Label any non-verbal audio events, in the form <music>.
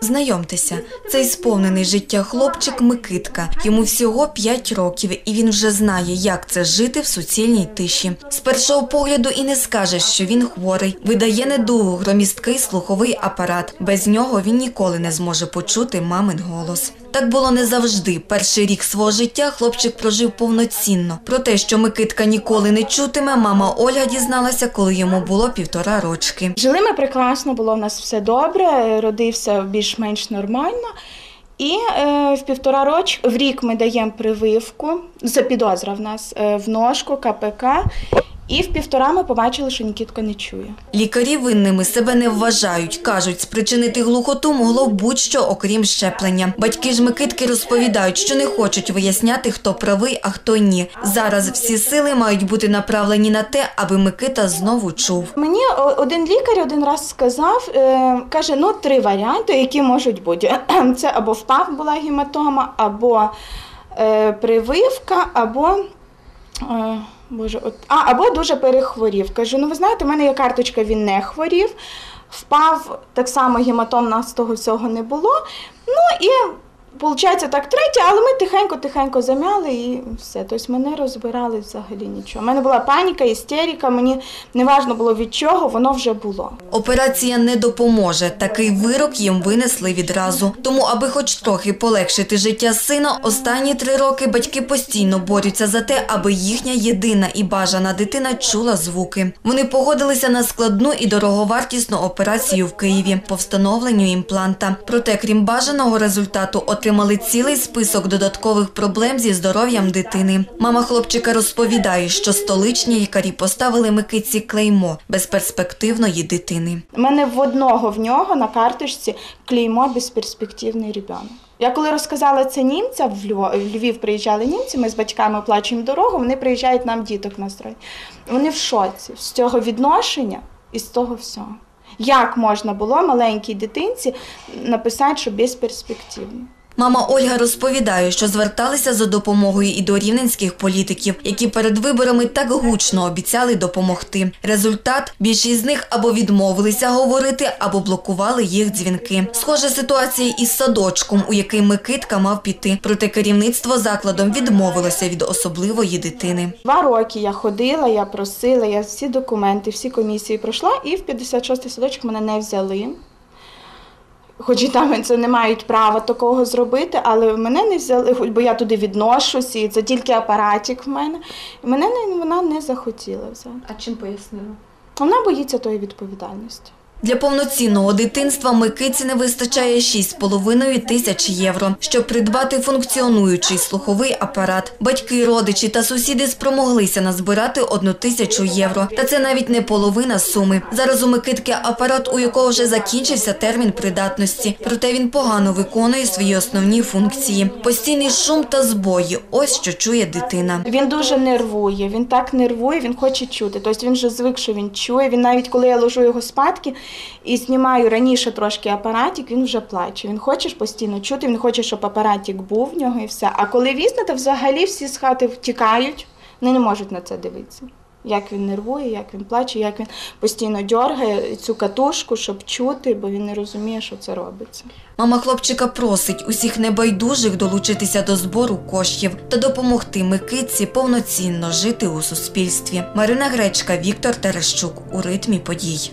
Знайомтеся, цей сповнений життя хлопчик Микитка. Йому всього 5 років, і він вже знає, як це жити в суцільній тиші. З першого погляду і не скаже, що він хворий. Видає недугу громісткий слуховий апарат. Без нього він ніколи не зможе почути мамин голос. Так було не завжди. Перший рік свого життя хлопчик прожив повноцінно. Про те, що Микитка ніколи не чутиме, мама Ольга дізналася, коли йому було півтора рочки. Жили ми прекрасно, було в нас все добре, родився більш-менш нормально. І е, в півтора роч в рік ми даємо прививку. Це підозра в нас е, в ножку, КПК. І в півтора ми побачили, що Нікітко не чує. Лікарі винними себе не вважають. Кажуть, спричинити глухоту могло будь-що, окрім щеплення. Батьки ж Микитки розповідають, що не хочуть виясняти, хто правий, а хто ні. Зараз всі сили мають бути направлені на те, аби Микита знову чув. Мені один лікар один раз сказав, е, каже, ну три варіанти, які можуть бути. <clears throat> Це або впав була гематома, або е, прививка, або. Боже, от, а, або дуже перехворів. Кажу, ну ви знаєте, в мене є карточка, він не хворів. Впав, так само гематом нас того всього не було. Ну і виходить так третє, але ми тихенько-тихенько замяли і все. Тобто ми не розбирали взагалі нічого. У мене була паніка, істерика, мені не важно було від чого, воно вже було. Операція не допоможе. Такий вирок їм винесли відразу. Тому, аби хоч трохи полегшити життя сина, останні три роки батьки постійно борються за те, аби їхня єдина і бажана дитина чула звуки. Вони погодилися на складну і дороговартісну операцію в Києві по встановленню імпланта. Проте, крім бажаного результату, отримали цілий список додаткових проблем зі здоров'ям дитини. Мама хлопчика розповідає, що столичні лікарі поставили Микиці клеймо безперспективної дитини. У мене в одного в нього на карточці клеймо безперспективний ребенок. Я коли розказала це німцям, в Львів приїжджали німці, ми з батьками оплачуємо дорогу, вони приїжджають нам діток настроїть. Вони в шоці з цього відношення і з того всього. Як можна було маленькій дитинці написати, що безперспективно? Мама Ольга розповідає, що зверталися за допомогою і до рівненських політиків, які перед виборами так гучно обіцяли допомогти. Результат більшість з них або відмовилися говорити, або блокували їх дзвінки. Схожа ситуація із садочком, у який Микитка мав піти. Проте керівництво закладом відмовилося від особливої дитини. Два роки я ходила, я просила, я всі документи, всі комісії пройшла, і в 56-й садочок мене не взяли. Хоч і там це не мають права такого зробити, але мене не взяли, хоч бо я туди відношусь, і це тільки апаратик в мене. І мене не, вона не захотіла взяти. А чим пояснила? Вона боїться тої відповідальності. Для повноцінного дитинства Микиці не вистачає 6,5 тисяч євро, щоб придбати функціонуючий слуховий апарат. Батьки, родичі та сусіди спромоглися назбирати одну тисячу євро. Та це навіть не половина суми. Зараз у Микитки апарат, у якого вже закінчився термін придатності. Проте він погано виконує свої основні функції. Постійний шум та збої. Ось що чує дитина. Він дуже нервує, він так нервує, він хоче чути. Тобто він вже звик, що він чує. Він навіть коли я ложу його спадки і знімаю раніше трошки апаратик, він вже плаче. Він хоче постійно чути, він хоче, щоб апаратик був в нього і все. А коли візьме, то взагалі всі з хати втікають, вони не можуть на це дивитися. Як він нервує, як він плаче, як він постійно дьоргає цю катушку, щоб чути, бо він не розуміє, що це робиться. Мама хлопчика просить усіх небайдужих долучитися до збору коштів та допомогти Микитці повноцінно жити у суспільстві. Марина Гречка, Віктор Терещук у ритмі подій.